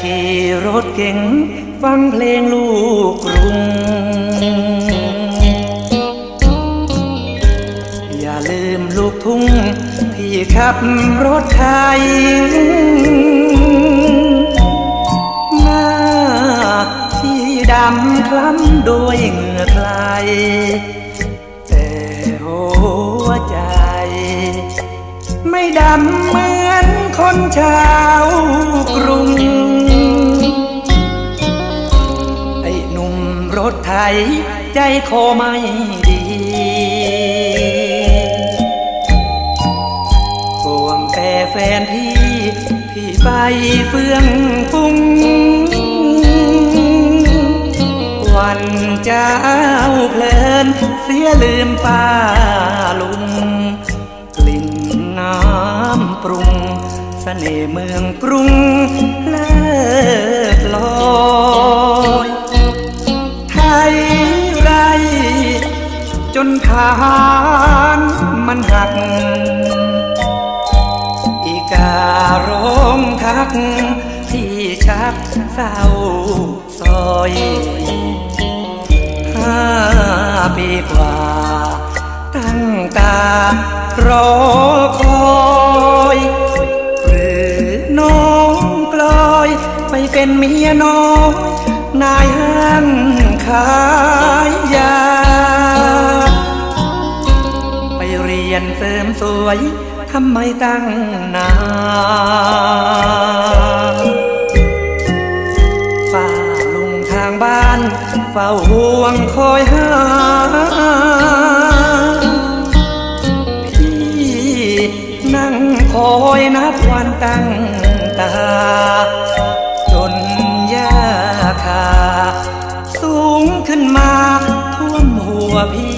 ขี่รถเก๋งฟังเพลงลูกรุง อย่าลืมลูกทุ่งที่ขับรถไทยหน้าที่ดำคล้ำด้วยเหงื่อใครแต่หัวใจ ไม่ดำเหมือน คนชาวกรุง ไอ้หนุ่มรถไถใจคอไม่ดีห่วงแต่แฟนพี่ พี่ไปเฟื่องฟุ้งวันเจ้าเพลินเสียลืมป้าลุง น่ห์เมืองกรุงเลิศลอยไทยไร จนฐานมันหัก อีการ้องทัก ที่ชักเศร้าซอยห้าปีกว่า ตั้งตารอคอย เป็นเมียน้อยนายห้างขายยา ไปเรียนเสริมสวยทำไมตั้งนานป้าลุงทางบ้าน เฝ้าห่วงคอยหาพี่นั่งคอยนับวันตั้งตา คา สูงขึ้นมาท่วมหัวพี่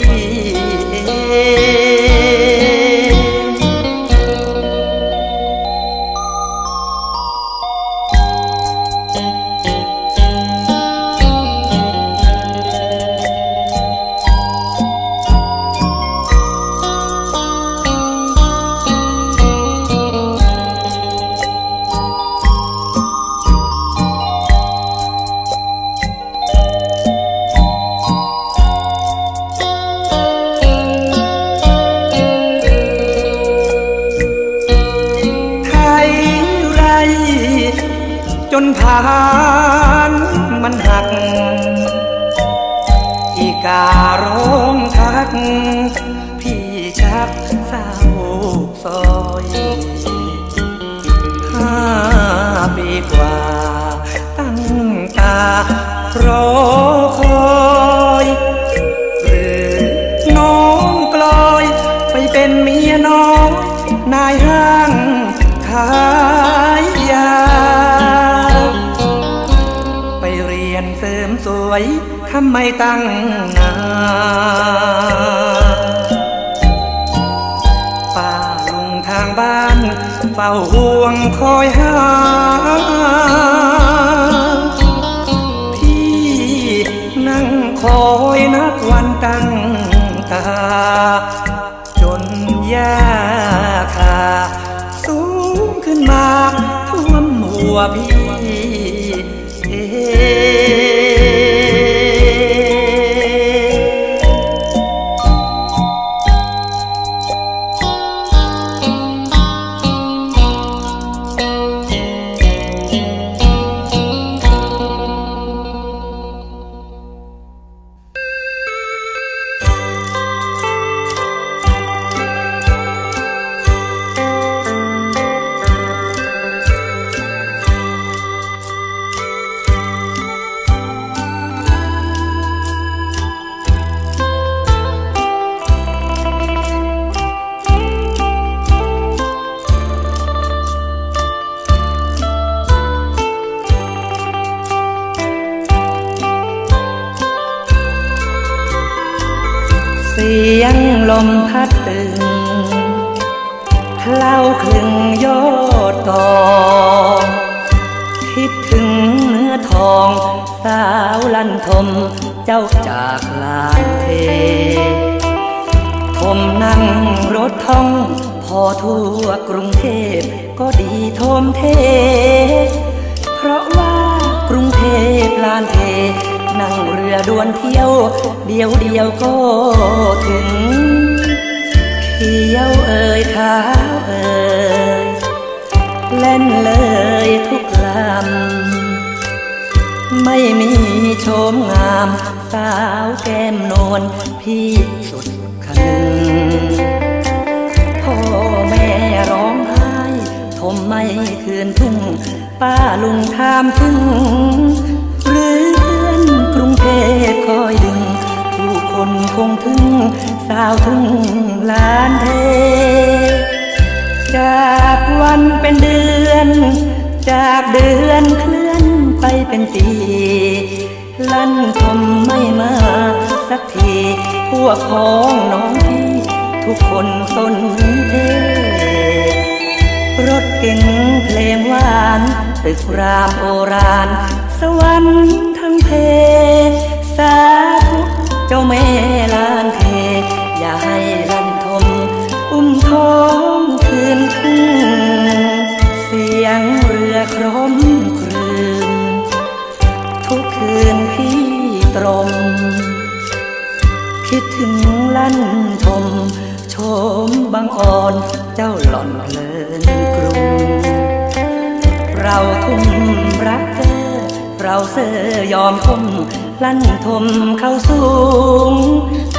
นผ่านมันหัก อีการ้องทัก พี่ชักเศร้าซอยห้าปีกว่า ตั้งตารอคอย วยทำไมตั้งนานป้าลุงทางบ้านเฝ้าห่วงคอยหา พี่นั่งคอยนับวันตั้งตา จนยาคาสูงขึ้นมาท่วมหัวพี่ มพัดตึงเคล้าคลึงยอดตองคิดถึงเนื้อทอง สาวลันทมเจ้าจากลานเทผมนั่งรถท่อง พอทั่วกรุงเทพ ก็ดีโทมเท เพราะว่ากรุงเทพลานเท นั่งเรือด่วนเที่ยว เดียวเดียวก็ถึงเที่ยวเอ่ยเท้าเอ่ยเล่นเลยทุกลำไม่มีโฉมงาม สาวแก้มนวลพี่สุดคันพ่อแม่ร้องไห้ทมไม่คืนทุ่ง ป้าลุงถามถึง เดือนเคลื่อนไปเป็นปีลั่นทมไม่มาสักที พวกพ้องน้องพี่ทุกคนสนเทรถเก๋งเพลงหวานตึกรามโอรานสวรรค์ทั้งเพ สาธุเจ้าแม่ เจ้าหล่อนเพลินกรุง เราทุ่มรักเธอเราเสอยอมคมลั่นทมเข้าสูง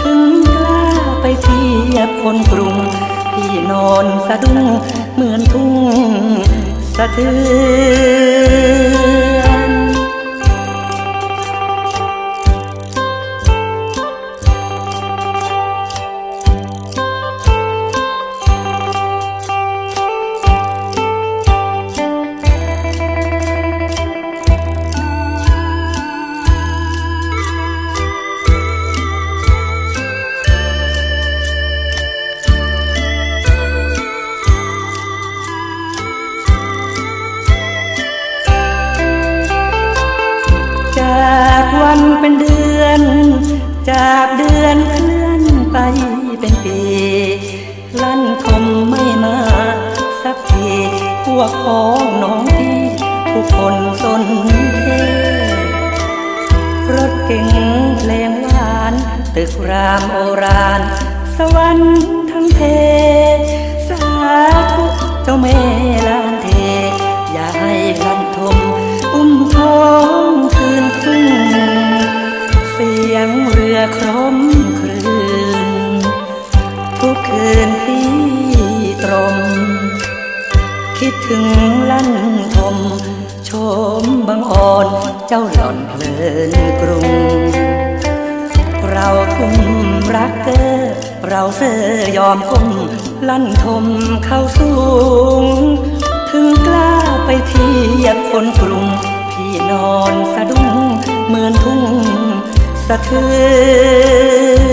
ถึงกล้าไปเทียบคนกรุง ที่นอนสะดุ้งเหมือนทุ่งสะเทือน วันเป็นเดือน จากเดือนเคลื่อนไปเป็นปีลั่นคมไม่มาสักทีพวกพ้องน้องพี่ทุกคนสนเทรถเก๋งเพลงหวาน ตึกรามโอราน สวรรค์ทั้งเพสาธุเจ้าแม่ เราเสยอมก้มลั่นทมเข้าสูง ถึงกล้าไปเทียบคนกรุง พี่นอนสะดุ้งเหมือนทุ่งสะเทือน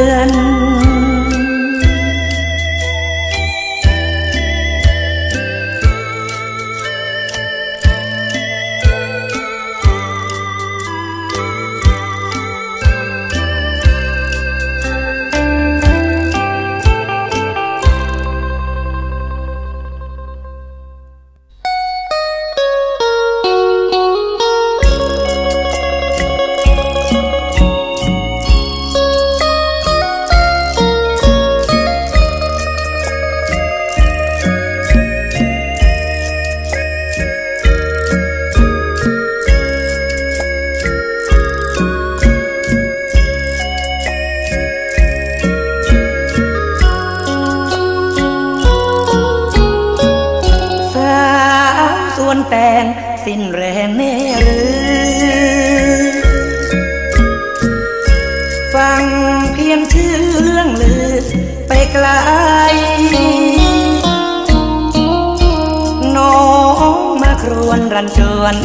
รันจวน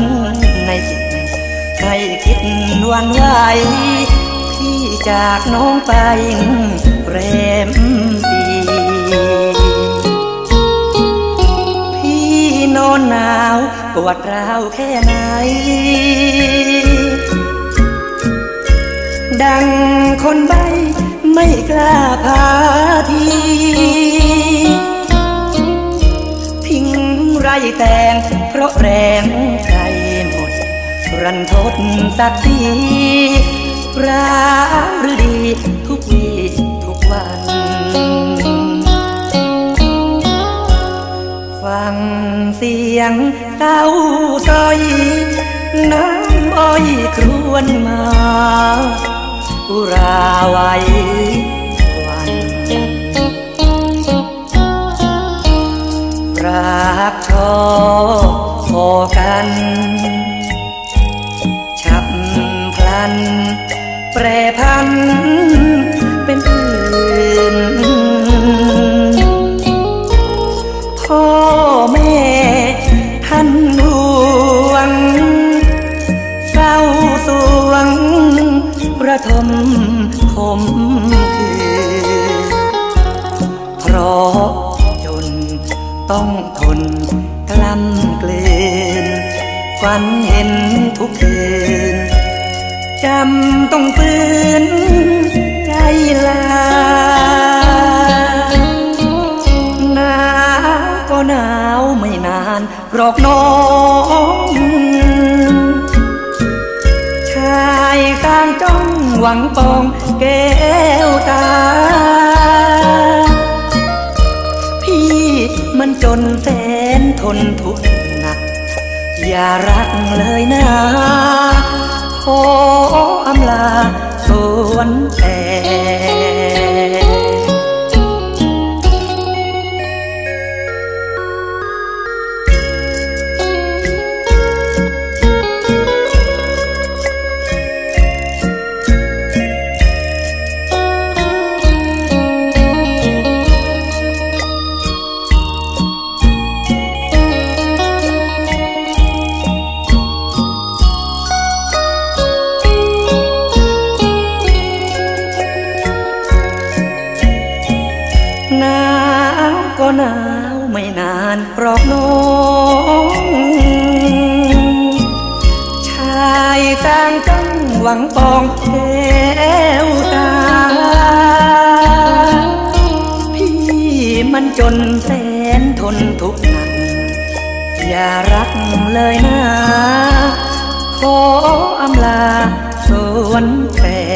ในจิตให้คิดหวันไหวที่จากน้องไปแรมปีพี่นอนหนาวปวดร้าวแค่ไหน ดังคนใบไม่กล้าพาที ทิ้งไรแต่งเพราะแรงใจหมด รันทดสักทีร้าหรือดีทุกวีทุกวัน ฟังเสียงเต้าซอยน้ำอ้อยครวนมาอุราไว้ รักชอบพอกัน ฉับพลัน แปรพัน อกน้องชายต่างจ้องหวังปองแก้วตา พี่มันจนแสนทนทุกข์หนัก อย่ารักเลยนะขออำลาสวนแต่ วังปองแก้วตา พี่มันจนแสนทนทุกข์หนัก อย่ารักเลยนะ ขออำลาสวนแต่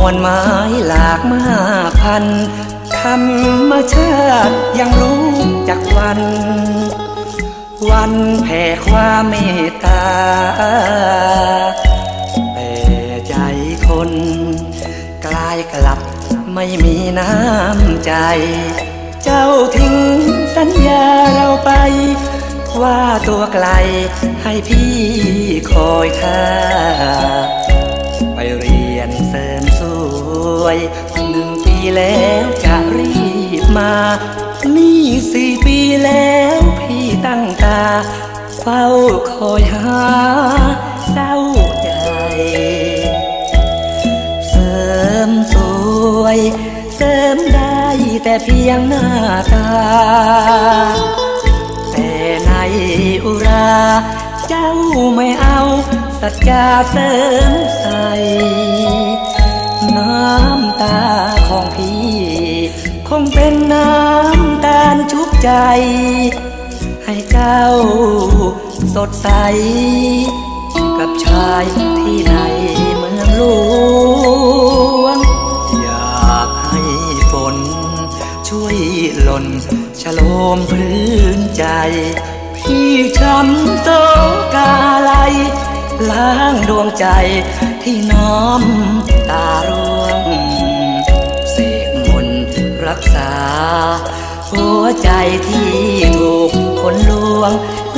หมู่มวลไม้หลากมากพันธรรมชาติยังรู้จักวัน วันแผ่ความเมตตาแต่ใจคนกลายกลับไม่มีน้ำใจ เจ้าทิ้งสัญญาเราไป ว่าตัวไกลให้พี่คอยท่าไปเรียนเสริ วยหนึ่งปีแล้วจะรีบมา นี่สี่ปีแล้วพี่ตั้งตาเฝ้าคอยหาเศร้าใจ เสริมสวย เสริมได้แต่เพียงหน้าตา แต่ในอุรา เจ้าไม่เอาสัจจาเสริมใส น้ำตาของพี่ คงเป็นน้ำตาชุบใจ ให้เจ้าสดใส กับชายที่ในเมืองหลวง อยากให้ฝน ช่วยหล่นฉโลมพื้นใจพี่ช้ำโศกาไลยล้างดวงใจ ที่น้อมตาร่วง เสกมนรักษา หัวใจที่ถูกคนลวง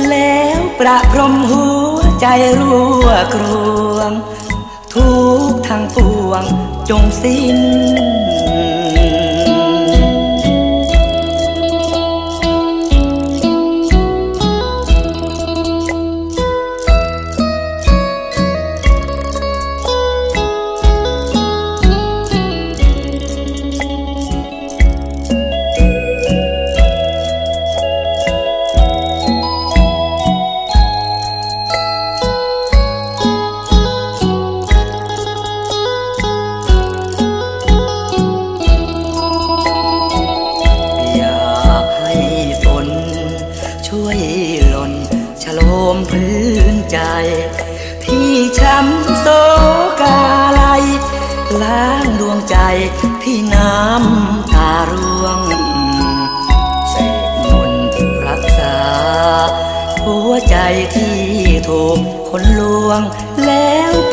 แล้วประพรมหัวใจรั่วกรวง ทุกทางปวงจงสิ้น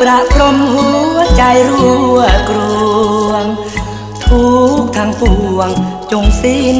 ประพรมหัวใจรั่วกรวง ทุกทางปวงจงสิ้น